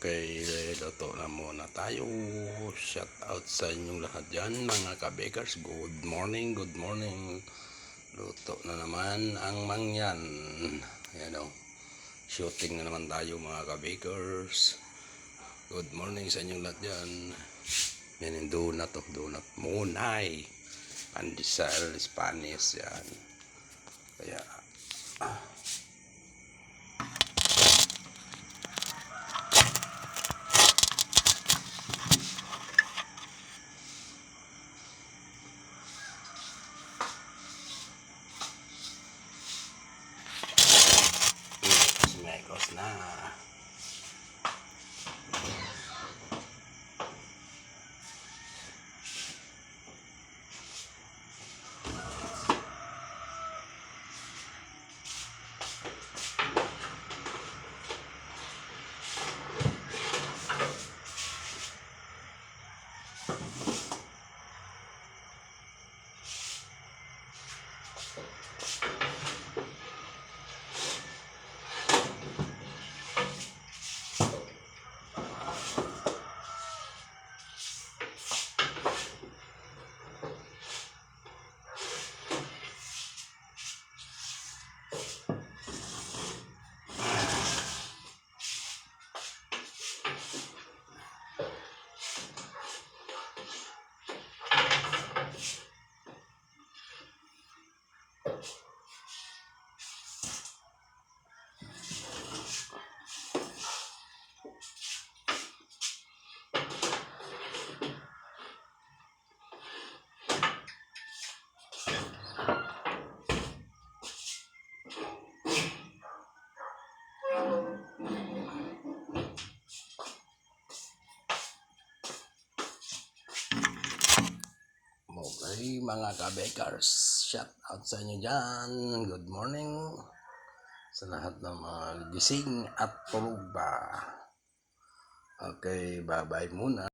Okay, luto na muna tayo. Shout out sa inyong lahat dyan, mga kabakers. Good morning, good morning. Luto na naman ang mangyan. Ayan o. Shooting na naman tayo, mga kabakers. Good morning sa inyong lahat dyan. Yan yung donut o, donut. Munay. Pandesal, Spanish, yan. Kaya, Mekos na. Okay, mga kabakers. Shout out sa inyo dyan. Good morning sa lahat ng mga gising at tulog pa. Okay, bye-bye muna.